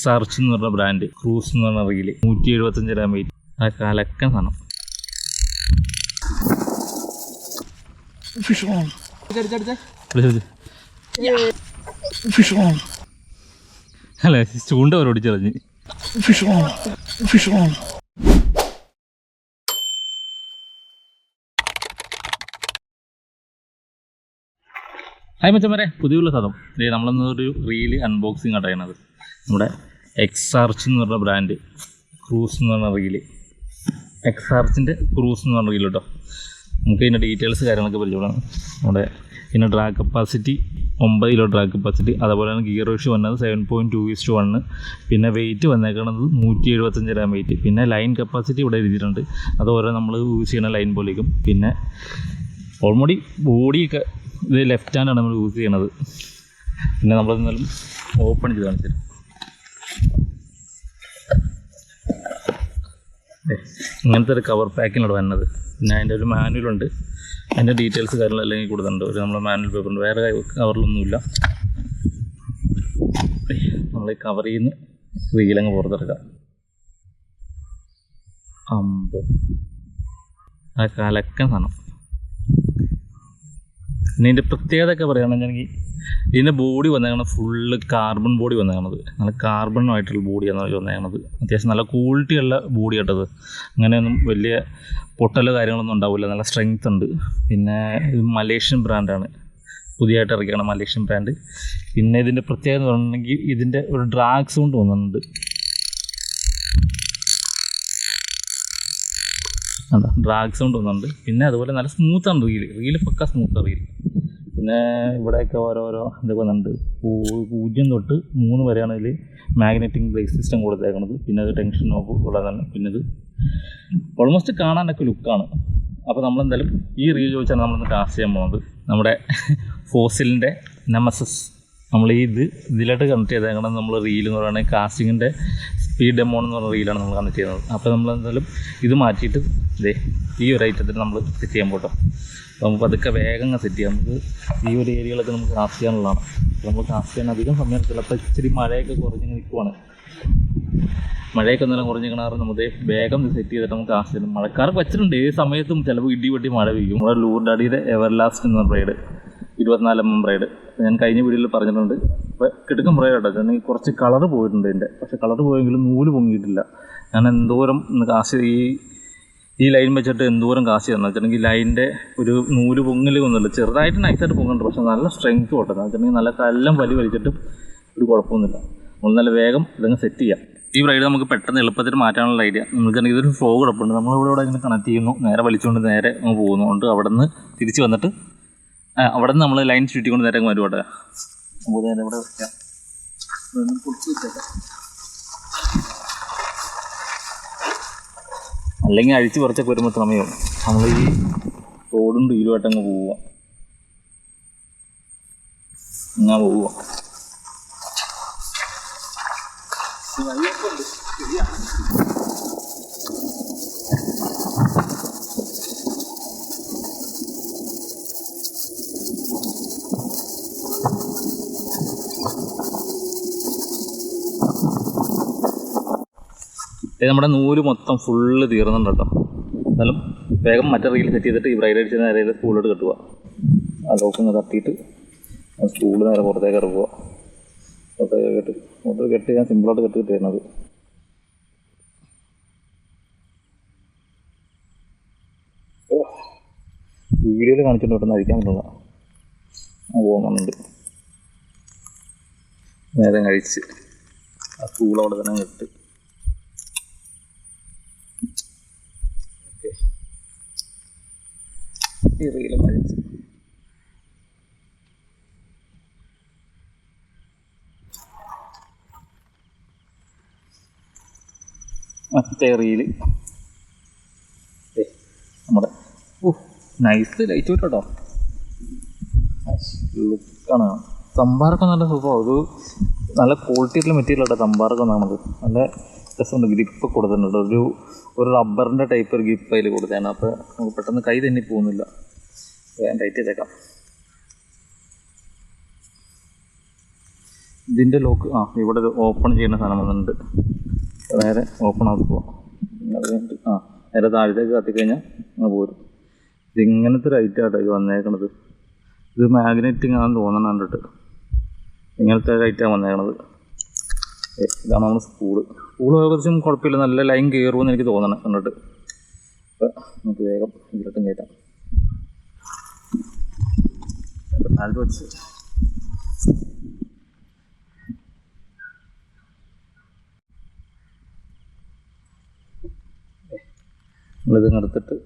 X arch എന്ന് പറഞ്ഞ brand cruise എന്ന് പറഞ്ഞ റീൽ നൂറ്റി എഴുപത്തഞ്ച് ഗ്രാം വെയിറ്റ് ആ കലക്കൻ സാധനം. അല്ല ചൂണ്ട on. ഹായ് മച്ചന്മാരെ പുതിയുള്ള സാധനം. നമ്മളൊന്നൊരു റീൽ അൺബോക്സിങ് ചെയ്യുന്നത് നമ്മുടെ എക്സ് ആർച്ച് എന്ന് പറഞ്ഞ ബ്രാൻഡ് ക്രൂസ് എന്ന് പറഞ്ഞ റീൽ എക്സ് ആർച്ചിന്റെ ക്രൂസ് എന്ന് പറഞ്ഞ റീൽ കേട്ടോ നമുക്ക് ഇതിന്റെ ഡീറ്റെയിൽസ് കാര്യങ്ങളൊക്കെ പരിചയപ്പെടാം. നമ്മുടെ ഇതിന്റെ ഡ്രാഗ് കപ്പാസിറ്റി ഒമ്പത് കിലോ ഡ്രാഗ് കപ്പാസിറ്റി അതുപോലെ തന്നെ ഗിയർ റേഷ്യോ വന്നത് seven point two is to one പിന്നെ വെയിറ്റ് വന്നേക്കണത് നൂറ്റി എഴുപത്തഞ്ച് ഗ്രാം വെയിറ്റ് പിന്നെ ലൈൻ കപ്പാസിറ്റി ഇവിടെ എഴുതിയിട്ടുണ്ട്. അത് ഓരോ നമ്മൾ യൂസ് ചെയ്യുന്ന ലൈൻ പോലേക്കും പിന്നെ ഓൾമോഡി ബോഡിയൊക്കെ ഇത് ലെഫ്റ്റ് ഹാൻഡാണ് നമ്മൾ യൂസ് ചെയ്യണത്. പിന്നെ നമ്മൾ ഓപ്പൺ ചെയ്ത് കാണിച്ചു ഇങ്ങനത്തെ ഒരു കവർ പാക്കിലാണ് വരുന്നത് പിന്നെ അതിന്റെ ഒരു മാനുവലുണ്ട് അതിന്റെ ഡീറ്റെയിൽസ് കാര്യങ്ങൾ അല്ലെങ്കിൽ കൊടുത്തിട്ടുണ്ട്. ഒരു നമ്മുടെ മാനുവൽ പേപ്പറുണ്ട് വേറെ കവറിലൊന്നുമില്ല നമ്മൾ ഈ കവറിൽ നിന്ന് റീലങ്ങ് പുറത്തെടുക്കാം അമ്പോ. ആ കലക്കൻ സാധനം. ഇതിന്റെ പ്രത്യേകത ഒക്കെ പറയുകയാണെന്നുണ്ടെങ്കിൽ ഇതിന്റെ ബോഡി വന്നേക്കണത് ഫുള്ള് കാർബൺ ബോഡി വന്നേക്കണത്. നല്ല കാർബണുമായിട്ടുള്ള ബോഡിയാണ് വന്നേക്കണത്. അത്യാവശ്യം നല്ല ക്വാളിറ്റിയുള്ള ബോഡി കേട്ടത് അങ്ങനെയൊന്നും വലിയ പൊട്ടലോ കാര്യങ്ങളൊന്നും ഉണ്ടാവില്ല. നല്ല സ്ട്രെങ്ത് ഉണ്ട്. പിന്നെ ഇത് മലേഷ്യൻ ബ്രാൻഡാണ് പുതിയതായിട്ട് ഇറക്കിയാണ് മലേഷ്യൻ ബ്രാൻഡ് പിന്നെ ഇതിന്റെ പ്രത്യേകത പറഞ്ഞിട്ടുണ്ടെങ്കിൽ ഇതിന്റെ ഒരു ഡ്രാഗ്സ് സൗണ്ട് തോന്നുന്നുണ്ട് അതാ. ഡ്രാഗ് പിന്നെ അതുപോലെ നല്ല സ്മൂത്താണ് റീൽ റീൽ പക്ക സ്മൂത്ത് റീൽ പിന്നെ ഇവിടെയൊക്കെ ഓരോരോ ഇതൊക്കെ വന്നിട്ടുണ്ട്. പൂ- പൂജ്യം തൊട്ട് മൂന്ന് വരെയാണ് ഇതിൽ മാഗ്നറ്റിക് ബ്രേക്ക് സിസ്റ്റം കൊടുത്തേക്കുന്നത് പിന്നെ അത് ടെൻഷൻ ഓഫ് ഉള്ളതാണ്. പിന്നെ ഇത് ഓൾമോസ്റ്റ് കാണാനൊക്കെ ലുക്കാണ് അപ്പോൾ നമ്മളെന്തായാലും ഈ റീൽ ചോദിച്ചാണ് നമ്മളൊന്ന് കാസ്റ്റ് ചെയ്യാൻ പോകുന്നത് നമ്മുടെ ഫോസിലിന്റെ നെമസസ് നമ്മൾ ഈ ഇത് ഇതിലായിട്ട് കണക്ട് ചെയ്തേക്കണം നമ്മൾ റീൽ എന്ന് പറയുന്നത് കാസ്റ്റിങ്ങിന്റെ സ്പീഡ് ഡെമോൺ എന്ന് പറഞ്ഞ റീലാണ് നമ്മൾ കണക്ട് ചെയ്യുന്നത്. അപ്പോൾ നമ്മൾ എന്തായാലും ഇത് മാറ്റിയിട്ട് ഇതേ ഈ ഒരു ഐറ്റത്തിൽ നമ്മൾ സെറ്റ് ചെയ്യാൻ പോട്ടോ. നമുക്ക് അതൊക്കെ വേഗം സെറ്റ് ചെയ്യാം. നമുക്ക് ഈ ഒരു ഏരിയകളൊക്കെ നമുക്ക് കാസ്റ്റ് ചെയ്യാനുള്ളതാണ്. നമ്മൾ കാസ്റ്റ് ചെയ്യാൻ അധികം സമയം ചിലപ്പോൾ ഇച്ചിരി മഴയൊക്കെ കുറഞ്ഞ് നിൽക്കുവാണ് മഴയൊക്കെ ഒന്നെല്ലാം കുറഞ്ഞ് കിണാറ് നമുക്ക് വേഗം സെറ്റ് ചെയ്തിട്ട് നമുക്ക് കാസ്റ്റ് ചെയ്യണം മഴക്കാർക്ക് വെച്ചിട്ടുണ്ട്. ഏത് സമയത്തും ചിലപ്പോൾ ഇടി വെട്ടി മഴ പെയ്യും. നമ്മുടെ ലൂർഡാഡിയുടെ എവർലാസ്റ്റ് എന്ന ബ്രൈഡ് ഇരുപത്തിനാല് എം എം ഞാൻ കഴിഞ്ഞ വീഡിയോയിൽ പറഞ്ഞിട്ടുണ്ട്. അപ്പോൾ കിടക്കും കേട്ടോ. എനിക്ക് കുറച്ച് കളർ പോയിട്ടുണ്ട് എന്റെ പക്ഷെ കളർ പോയെങ്കിലും നൂൽ പൊങ്ങിയിട്ടില്ല. ഞാൻ എന്തോരം കാശ് ഈ ഈ ലൈൻ വെച്ചിട്ട് എന്തോരം കാശ് തന്നു. വെച്ചിട്ടുണ്ടെങ്കിൽ ലൈനിന്റെ ഒരു നൂൽ പൊങ്ങൽ ഒന്നുമില്ല. ചെറുതായിട്ട് നൈസായിട്ട് പൊങ്ങുന്നുണ്ട്. പക്ഷെ നല്ല സ്ട്രെങ്ത് പോട്ടെ എന്ന് വെച്ചിട്ടുണ്ടെങ്കിൽ നല്ല കല്ലം വലി വലിച്ചിട്ട് ഒരു കുഴപ്പമൊന്നുമില്ല. നമ്മൾ നല്ല വേഗം ഇതങ്ങ് സെറ്റ് ചെയ്യാം. ഈ ബ്രൈഡ് നമുക്ക് പെട്ടെന്ന് എളുപ്പത്തിൽ മാറ്റാനുള്ള ഐഡിയ. നമുക്ക് ഇതൊരു ഫ്ലോ കുഴപ്പമുണ്ട് നമ്മളിവിടെ ഇവിടെ ഇങ്ങനെ കണക്ട് ചെയ്യുന്നു. നേരെ വലിച്ചുകൊണ്ട് നേരെ പോകുന്നു. പോകുന്നുണ്ട് അവിടെ നിന്ന് തിരിച്ച് വന്നിട്ട് അവിടെ നിന്ന് നമ്മൾ ലൈൻ ചുറ്റിക്കൊണ്ട് നേരെ വരുവാട്ടെ നമുക്ക് നേരെ ഇവിടെ വെക്കാം അല്ലെങ്കിൽ അഴിച്ച് പറിച്ചൊക്കെ വരുമ്പോൾ സമയവും നമ്മൾ ഈ റോഡും ഡീലുമായിട്ട് അങ്ങ് പോവുക. അങ്ങനെ പോവുക. ഇത് നമ്മുടെ നൂൽ മൊത്തം ഫുള്ള് തീർന്നുണ്ട് കേട്ടോ എന്നാലും വേഗം മറ്റേ റീൽ സെറ്റ് ചെയ്തിട്ട് ഈ ബ്രൈഡ് അടിച്ച് നേരെ സ്കൂളിലോട്ട് കെട്ടുക. ആ ലോക്കിങ് തട്ടിയിട്ട് സ്കൂളിൽ നേരെ പുറത്തേക്ക് ഇറക്കുക പുറത്തേക്ക് കെട്ട് മൊത്തം കെട്ടി ഞാൻ സിമ്പിളായിട്ട് കെട്ടി കിട്ടിയിരുന്നത് വീഡിയോയിൽ കാണിച്ചിട്ട് പെട്ടെന്ന് അഴിക്കാൻ പറ്റില്ല. പോകുന്നുണ്ട് നേരം കഴിച്ച് ആ സ്കൂൾ അവിടെ തന്നെ കെട്ട് റീൽ വലിച്ച് മറ്റേ റീൽ നമ്മുടെ നൈസ് ലൈറ്റ് കേട്ടോ ലുക്കാണ് തമ്പാറൊക്കെ നല്ല സുഖമാണ് ഒരു നല്ല ക്വാളിറ്റി ആയിട്ടുള്ള മെറ്റീരിയൽ കേട്ടോ തമ്പാറൊക്കെ നമുക്ക് നല്ല രസമുണ്ട്. ഗ്രിപ്പ് കൊടുത്തിട്ടുണ്ട് ഒരു ഒരു റബ്ബറിന്റെ ടൈപ്പ് ഒരു ഗ്രിപ്പ് അതിൽ കൊടുത്തതാണ്. അപ്പോൾ നമുക്ക് പെട്ടെന്ന് കൈ തന്നെ പോകുന്നില്ല. വേഗം ടൈറ്റ് ചെയ്തേക്കാം ഇതിന്റെ ലോക്ക് ആ ഇവിടെ ഓപ്പൺ ചെയ്യുന്ന സാധനം വന്നിട്ടുണ്ട്. നേരെ ഓപ്പൺ ആക്കി പോവാം അത് ആ നേരെ താഴത്തേക്ക് കത്തിക്കഴിഞ്ഞാൽ അങ്ങ് പോരും. ഇത് ഇങ്ങനത്തെ ഒരു ഐറ്റം ആട്ടോ ഇത് വന്നേക്കണത്. ഇത് മാഗ്നറ്റിങ് ആണെന്ന് തോന്നണം കണ്ടിട്ട്. ഇങ്ങനത്തെ ഒരു വന്നേക്കണത്. ഇതാണ് നമ്മുടെ സ്കൂൾ സ്കൂൾ ഏകദേശം കുഴപ്പമില്ല. നല്ല ലൈൻ കയറുമെന്ന് എനിക്ക് തോന്നണം കണ്ടിട്ട്. നമുക്ക് വേഗം ഇതിലോട്ടും കയറ്റാം താഴത്ത് വെച്ച് നമ്മളിത് എടുത്തിട്ട്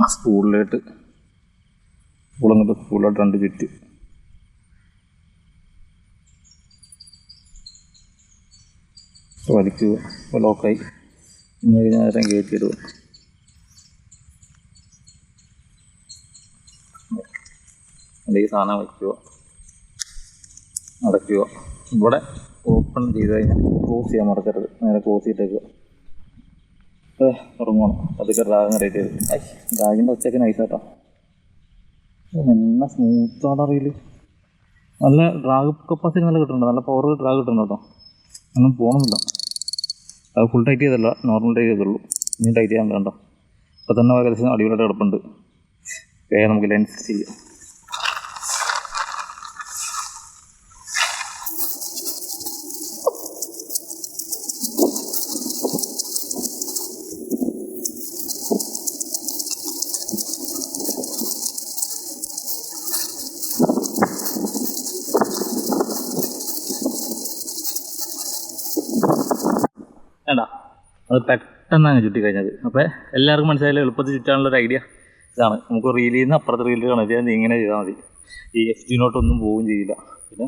ആ സ്കൂളിലോട്ട്. സ്കൂളിലോട്ട് രണ്ട് ചുറ്റ്. വലിക്കുക ലോക്കായി ഇന്ന് നേരം കയറ്റിയിടുക അല്ലെങ്കിൽ സാധനം വയ്ക്കുക അടയ്ക്കുക. ഇവിടെ ഓപ്പൺ ചെയ്ത് കഴിഞ്ഞാൽ ക്ലോസ് ചെയ്യാൻ മറക്കരുത്. നേരെ ക്ലോസ് ചെയ്തിട്ടേക്കുക തുടങ്ങണം അതൊക്കെ ഡ്രാഗൻ റേറ്റ് ചെയ്ത് ഐ ഡ്രാഗിന്റെ ഒച്ചയൊക്കെ നൈസാട്ടോ നല്ല സ്മൂത്താണ് അറിയില്ല. നല്ല ഡ്രാഗ് കപ്പാസിറ്റി നല്ല കിട്ടുന്നുണ്ട്. നല്ല പവർ ഡ്രാഗ് കിട്ടുന്നുണ്ട് കേട്ടോ. ഒന്നും പോകണമെന്നില്ല അത് ഫുൾ ടൈറ്റ് ചെയ്തല്ല. നോർമൽ ടൈറ്റ് ചെയ്തുള്ളൂ ഇനി ടൈറ്റ് ചെയ്യാൻ വേണ്ട. ഇപ്പം തന്നെ ഏകദേശം അടിപൊളിയായിട്ട് കിടപ്പുണ്ട്. നമുക്ക് ലെൻസ് ചെയ്യാം വേണ്ട അത് പെട്ടെന്നാണ് ചുറ്റി കഴിഞ്ഞത് അപ്പോൾ എല്ലാവർക്കും മനസ്സിലായാലും എളുപ്പത്തിൽ ചുറ്റാനുള്ള ഒരു ഐഡിയ ഇതാണ്. നമുക്ക് റീലിൽ നിന്ന് അപ്പുറത്ത് റീലിൽ കണക്ട് ചെയ്യാൻ ഇങ്ങനെ ചെയ്താൽ മതി. ഈ എഫ് ജിനോട്ടൊന്നും പോവുകയും ചെയ്യില്ല. പിന്നെ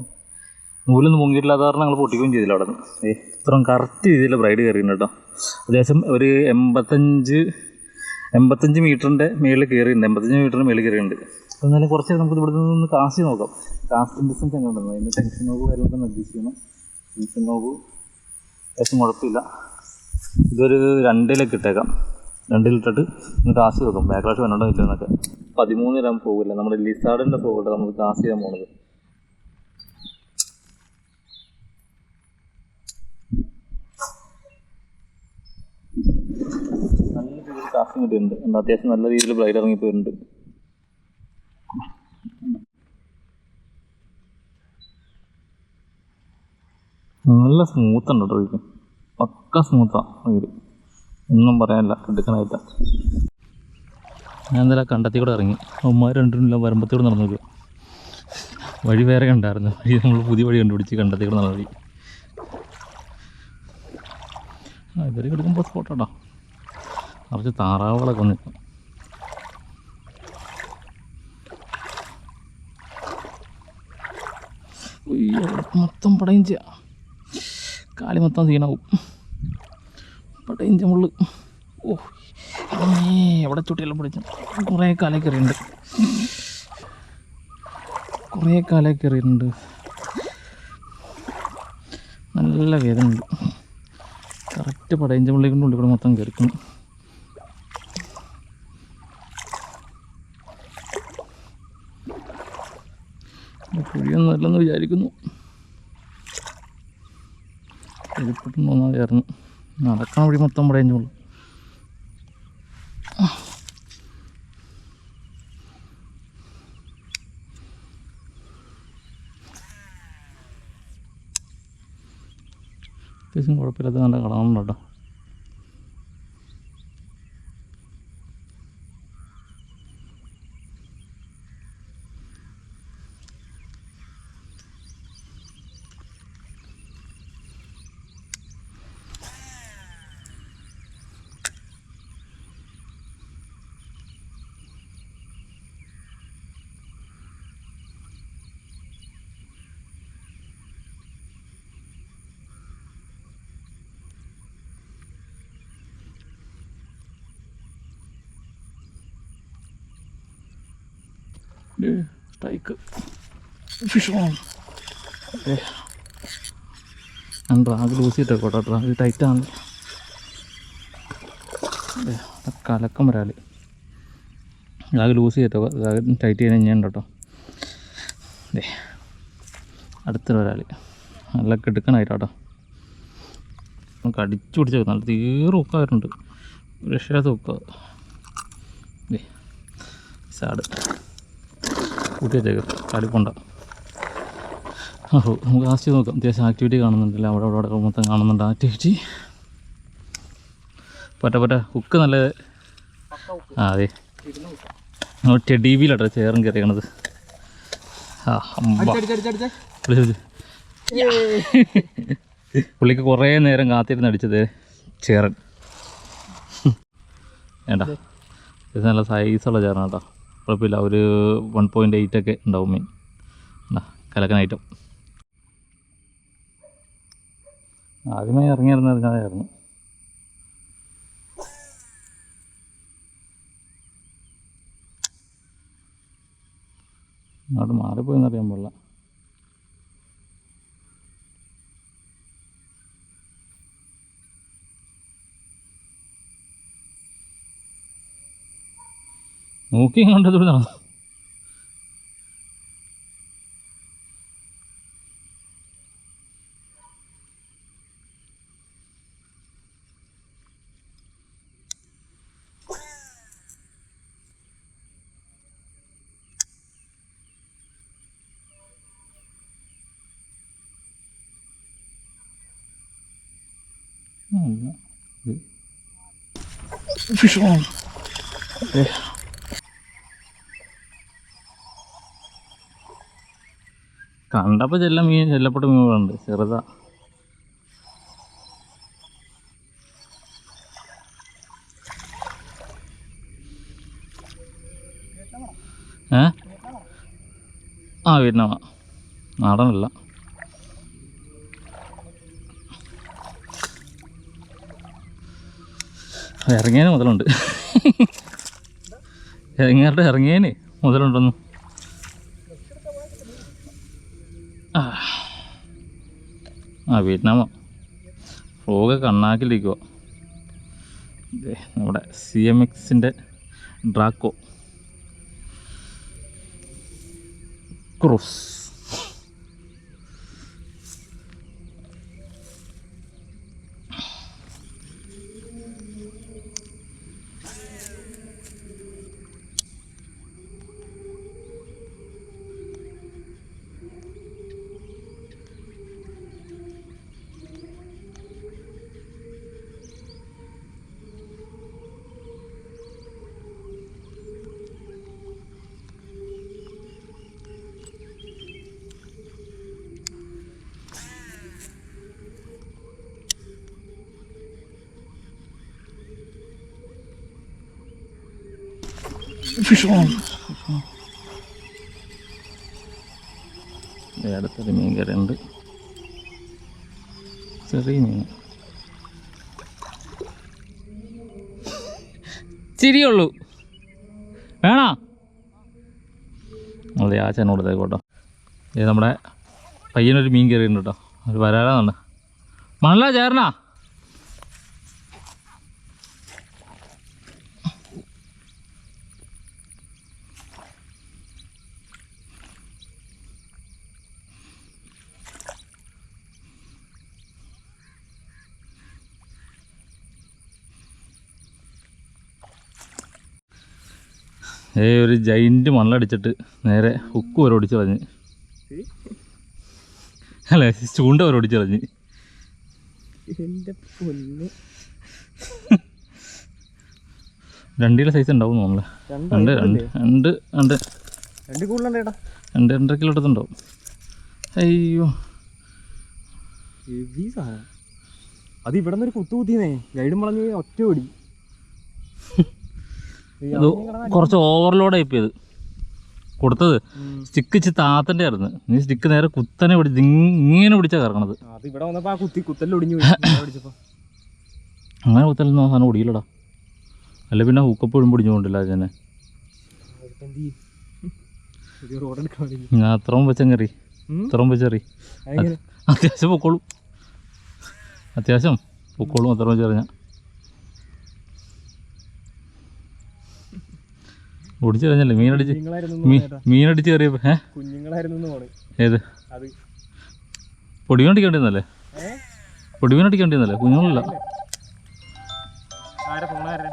നൂലൊന്നും പൊങ്ങിയിട്ടില്ലാത്ത കാരണം ഞങ്ങൾ പൊട്ടിക്കുകയും ചെയ്തില്ല അവിടെ നിന്ന്. ഏ ഇത്രയും കറക്റ്റ് രീതിയിൽ ബ്രൈഡ് കയറിയിട്ടുണ്ട് കേട്ടോ. അത്യാവശ്യം ഒരു എൺപത്തഞ്ച് എൺപത്തഞ്ച് മീറ്ററിന്റെ മേളിൽ കയറിയിട്ടുണ്ട്. എൺപത്തഞ്ച് മീറ്ററിന് മേളിൽ കയറിയിട്ടുണ്ട്. എന്നാലും കുറച്ച് നമുക്ക് ഇവിടെ നിന്ന് കാശി നോക്കാം. കാസ്റ്റിംഗ് ഡിസ്റ്റൻസ് എങ്ങനെ ഉണ്ടെന്ന് അതിന്റെ ടെൻഷൻ നോക്കുക കാര്യങ്ങളൊക്കെ നിർദ്ദേശിക്കണം ടെൻഷൻ നോക്ക് ഏകദേശം കുഴപ്പമില്ല. ഇതൊരു രണ്ടിലേക്ക് ഇട്ടേക്കാം രണ്ടിലിട്ടിട്ട് ഇന്ന് കാശ് വെക്കും ബാക്ക്ലാഷ് വന്നോണ്ടോ ഇല്ല എന്നൊക്കെ. പതിമൂന്ന് ഗ്രാം പോകില്ല നമ്മുടെ ലിസാർഡിന്റെ പോകട്ടെ നമുക്ക് കാസ് ചെയ്യാൻ പോണത്. നല്ല രീതിയിൽ കാസ്റ്റിംഗ് കിട്ടിയിട്ടുണ്ട്. എന്താ അത്യാവശ്യം നല്ല രീതിയിൽ ബ്രൈഡ് ഇറങ്ങിപ്പോയിട്ടുണ്ട് നല്ല സ്മൂത്ത് ഉണ്ട് കേട്ടോ പക്ക സ്മൂത്താണ് വീട് ഒന്നും പറയാനില്ല എടുക്കണായിട്ട ഞാൻ എന്തായാലും കണ്ടത്തി കൂടെ ഇറങ്ങി. അമ്മമാർ രണ്ടില്ല വരുമ്പത്തോടെ നടന്നു നോക്കുക വഴി വേറെ കണ്ടായിരുന്നു. വഴി നമ്മൾ പുതിയ വഴി കണ്ടുപിടിച്ച് കണ്ടത്തി കൂടെ നടന്ന വഴി ആ ഇവർ കിടക്കുമ്പോൾ സ്പോട്ടാട്ടോ കുറച്ച് താറാവുകളൊക്കെ അയ്യോ മൊത്തം പടയും ചെയ്യാം. കാലി മൊത്തം സീനാവും പടയിഞ്ച മുള്ളു ഓ എവിടെ ചുട്ടിയെല്ലാം പിടിച്ചു കുറേ കാലേ കയറിയിട്ടുണ്ട്. കുറേ കാലേ കയറിയിട്ടുണ്ട്. നല്ല വേദന ഉണ്ട്. കറക്റ്റ് പടയിഞ്ച മുള്ളി കൊണ്ട് ഉള്ളിൽ മൊത്തം കയറിക്കണം. കുഴിയൊന്നും അല്ലെന്ന് വിചാരിക്കുന്നു. എഴുപ്പെട്ടുണ്ടോ നടക്കണ വഴി മൊത്തം പടയഞ്ഞോളൂ അത്യാവശ്യം കുഴപ്പമില്ലാത്ത നല്ല കളറുണ്ട് കേട്ടോ. സ്ട്രൈക്ക് ഫിഷ് ഓൺ ഞാൻ ഡ്രാഗ് ലൂസ് ചെയ്തിട്ടേക്കോ കേട്ടോ ഡ്രാഗ് ടൈറ്റാണ് കലക്കം വരാൽ ഡ്രാഗ് ലൂസ് ചെയ്തിട്ടോ ഡ്രാഗ് ടൈറ്റ് ചെയ്യാൻ ഞാൻ കേട്ടോ അടുത്തൊരു ഒരാൾ നല്ല കിടുക്കനായിട്ടാട്ടോ. നമുക്ക് അടിച്ചു പിടിച്ച് നല്ല തീരെ ഉക്കാറുണ്ട്. രക്ഷാത്ത ഉക്ക. സാട് കൂട്ടി വെച്ചേക്ക് ചാടിപ്പോണ്ട ഓ നമുക്ക് ലാസ്റ്റ് നോക്കാം. അത്യാവശ്യം ആക്ടിവിറ്റി കാണുന്നുണ്ടല്ലോ? അവിടെ അവിടെ അവിടെ മൊത്തം കാണുന്നുണ്ട്. ആക്ടിവിറ്റി പറ്റ പറ്റ ഹുക്ക് നല്ല ആ അതെ. നമ്മൾ ടെഡിവിയിലാട്ടോ ചേറും കയറിയണത് ആ. പുള്ളിക്ക് കുറേ നേരം കാത്തിരുന്ന് അടിച്ചത് ചേറൻ വേണ്ട ഇത് നല്ല സൈസുള്ള ചേറൻ കേട്ടോ. കുഴപ്പമില്ല. ഒരു വൺ പോയിന്റ് എയ്റ്റ് ഒക്കെ ഉണ്ടാവും മീൻ കലക്കൻ ഐറ്റം ആദ്യമേ ഇറങ്ങിയിരുന്നത് ഇറങ്ങാതായിരുന്നു അങ്ങോട്ട് മാറിപ്പോയെന്നറിയാൻ പാടില്ല. നോക്കി കണ്ടത് Fish on. കണ്ടപ്പോൾ ചെല്ല മീൻ ചെല്ലപ്പെട്ട മീനുകളുണ്ട് ചെറുതാ. ഏ? ആ വിയറ്റ്നാമാ. നാടനല്ല. ഇറങ്ങിയതിന് മുതലുണ്ട്. ഇറങ്ങിയാട്ടെ ഇറങ്ങിയതിന് മുതലുണ്ടെന്നു. ആ. വീട്ടിനാമോ ഫ്ലോഗ് കണ്ണാക്കിലിരിക്കുക നമ്മുടെ സി എം എക്സിന്റെ ഡ്രാക്കോ. ക്രൂസ്. അടുത്തൊരു മീൻ കറിയുണ്ട്. ചെറിയ മീൻ. ചിരിയുള്ളൂ. വേണോ? അതെ ആ ചേനോട് കേട്ടോ. ഇത് നമ്മുടെ പയ്യനൊരു മീൻ കയറിയിട്ടുണ്ട് കേട്ടോ. ഒരു വരാനാണ് മണല ചേർന്നാ ഏ ഒരു ജൈന്റ് മണ്ണടിച്ചിട്ട് നേരെ ഹുക്ക് വരെ ഓടിച്ചു കളഞ്ഞ്. അല്ലേ? ചൂണ്ട വരെ ഓടിച്ചു കളഞ്ഞ്. എന്റെ പൊന്ന്. രണ്ടിലെ സൈസ് ഉണ്ടാവും നമ്മളെ. രണ്ട് രണ്ട് രണ്ട് രണ്ട് രണ്ട്. കൂടുതലുണ്ടേട്ടാ രണ്ട് രണ്ടര കിലോ എടുത്തുണ്ടാവും അയ്യോ. അത് ഇവിടെ നിന്നൊരു കുത്തു കുത്തിന്നേ ഗൈഡും പറഞ്ഞ് ഒറ്റ ഓടി. ഇത് കുറച്ച് ഓവർലോഡ് ആയിപ്പോയത് കൊടുത്തത് സ്റ്റിക്ക് ഇച്ചി താത്തന്റെ ആയിരുന്നു. നീ സ്റ്റിക്ക് നേരെ കുത്തനെ പിടിച്ച് ഇങ് ഇങ്ങനെ പിടിച്ചാ കറങ്ങണത്. അങ്ങനെ കുത്തലൊന്നും സാധനം ഓടിയില്ലടാ അല്ല പിന്നെ ഹൂക്കപ്പ് ഇടും പിടിച്ചുകൊണ്ടില്ല അതന്നെ ഞാൻ അത്രയും വെച്ചങ്ങറി അത്രയും വെച്ചറി അത്യാവശ്യം പൊക്കോളും. അത്യാവശ്യം പൊക്കോളും അത്ര വെച്ചറിഞ്ഞ ഓടിച്ചറിഞ്ഞല്ലേ മീനടിച്ച്. മീനടിച്ച് കയറിയപ്പോ ഏ? ഏത്? അത്. പൊടിമീൻ അടിക്കേണ്ടിരുന്നല്ലേ പൊടി പൊടിമീൻ അടിക്കേണ്ടിരുന്നല്ലേ കുഞ്ഞുങ്ങളില്ല ആരെ? ഫോണാരെ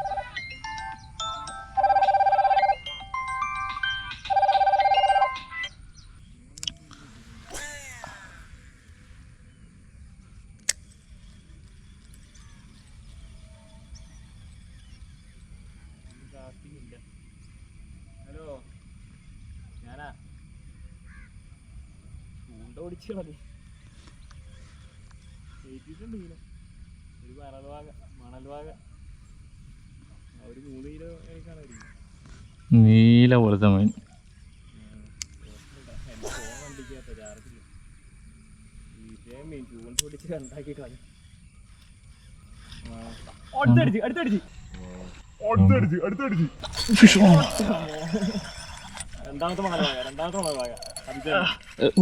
ഓടിച്ചു കളഞ്ഞു ഏറ്റിട്ടുണ്ട് മീനെ ഒരു മണൽ വാഗ മണൽ വാഗ ഒരു മൂന്ന് കിലോ നീല പോലത്തെ മീൻ. അടുത്തടിച്ച് അടുത്തടിച്ച്. അടുത്തടിച്ച് അടുത്തടിച്ച്.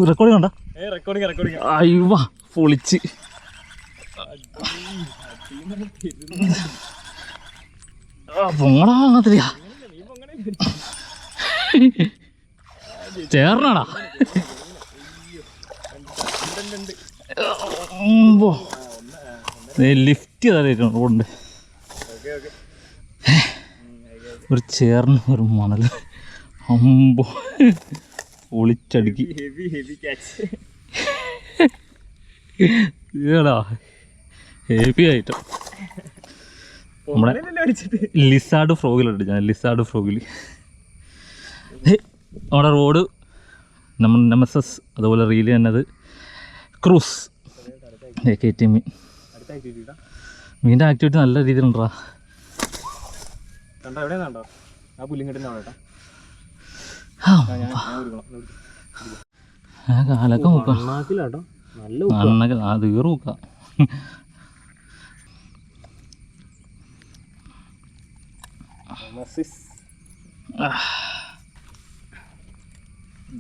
റെക്കോർഡിംഗ് ഉണ്ടോ റെക്കോർഡിംഗ് റെക്കോർഡിങ് അയ്യവാ പൊളിച്ച്. പൊങ്ങടാ അങ്ങനത്തെയാ നീ അങ്ങനെ ചേർന്നാടാ ലിഫ്റ്റ് ചെയ്താലും റോഡിന്റെ ഓക്കെ ഓക്കെ. ഒരു ചേർന്ന് ഒരു മണൽ അമ്പോ ഒളിച്ചടുക്കി. ഹെവി ഹെവി ക്യാച്ച് ഏടാ ഹെവി ആയിട്ടോ നമ്മളെ ലിസാർഡ് ഫ്രോഗിലുണ്ട് ഞാൻ ലിസാർഡ് ഫ്രോഗിൽ നമ്മുടെ റോഡ് നമ്മൾ നെമസസ് അതുപോലെ റീൽ തന്നത് ക്രൂസ് കെ ടി മീൻ മീന്റെ ആക്ടിവിറ്റി നല്ല രീതിയിലുണ്ടാ. ആ കാലൊക്കെ നോക്കാം നോക്കാം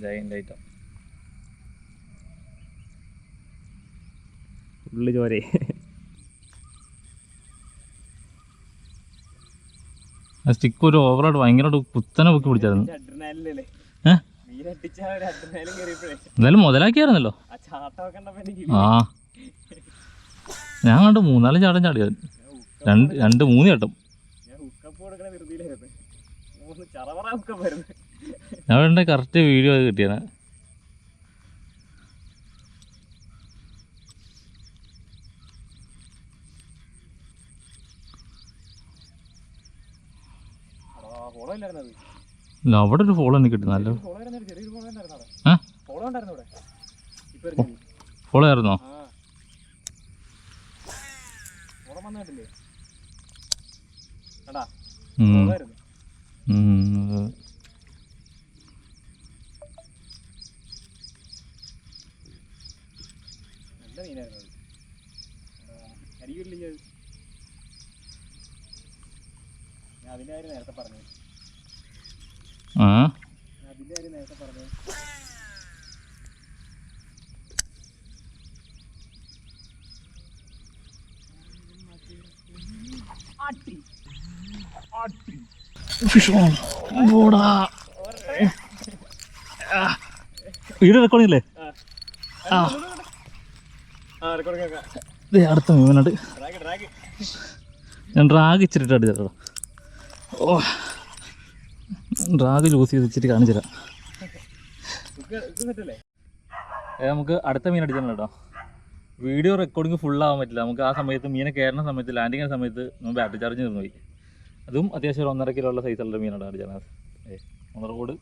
ജയന്റ് ഐറ്റം ഉള്ളു ചോരേ. ആ സ്റ്റിക്ക് ഒരു ഓവറായിട്ട് ഭയങ്കരമായിട്ട് കുത്തനെ പൊക്കി പിടിച്ചായിരുന്നു. എന്തായാലും മുതലാക്കിയായിരുന്നല്ലോ. ആ ഞാൻ കണ്ട് മൂന്നാൽ ചാട്ടം ചാടി. രണ്ട് രണ്ട് മൂന്ന് ചാട്ടം. ഞാൻ വേണ്ട കറക്റ്റ് വീഡിയോ കിട്ടിയാണ് ഫോളോ ഇല്ലായിരുന്നത് ഇല്ല അവിടെ ഒരു ഫോളോ എനിക്ക് കിട്ടി. നല്ല ഫോളോ ആയിരുന്നു ചെറിയൊരു ഫോളോ ഉണ്ടായിരുന്നു അവിടെ. ഫോളോ ഉണ്ടായിരുന്നു ഇവിടെ. ഇപ്പൊ ആയിരുന്നോ? ആ. ഫോളോ വന്നു കണ്ടില്ലേ? കണ്ടാ? ഉം. ഫോളോ ആയിരുന്നു. ഉം, അത്. നല്ല മീനായിരുന്നു അത്. ഞാൻ അതിന്റെ കാര്യം നേരത്തെ പറഞ്ഞു ആ കാര്യം നേരത്തെ പറഞ്ഞു വീഡിയോ റെക്കോർഡിംഗ് അല്ലേ ആ അടുത്ത ഡ്രാഗ് ഞാൻ ഡ്രാഗ് ഇച്ചിട്ട് അടിച്ചോ ഓ. ഡ്രാഗ് ലൂസ് ചെയ്ത് വെച്ചിട്ട് കാണിച്ചു തരാം നമുക്ക് അടുത്ത മീൻ അടിച്ചാൽ കേട്ടോ വീഡിയോ റെക്കോർഡിങ് ഫുൾ ആവാൻ പറ്റില്ല. നമുക്ക് ആ സമയത്ത് മീനെ കയറുന്ന സമയത്ത് ലാൻഡിങ് ആ സമയത്ത് നമ്മൾ ബാറ്ററി ചാർജ് നിന്ന് പോയി. അതും അത്യാവശ്യം ഒരു ഒന്നര കിലോ ഉള്ള സൈസുള്ള മീനാണ് അടിച്ചാൽ ഏ നമ്മുടെ റോഡ്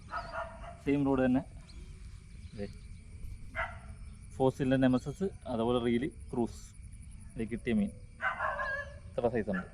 സെയിം റോഡ് തന്നെ. ഏ ഫോസിലിന്റെ നെമസസ് അതുപോലെ റീൽ ക്രൂസ് കിട്ടിയ മീൻ. ഇത്ര സൈസുണ്ട്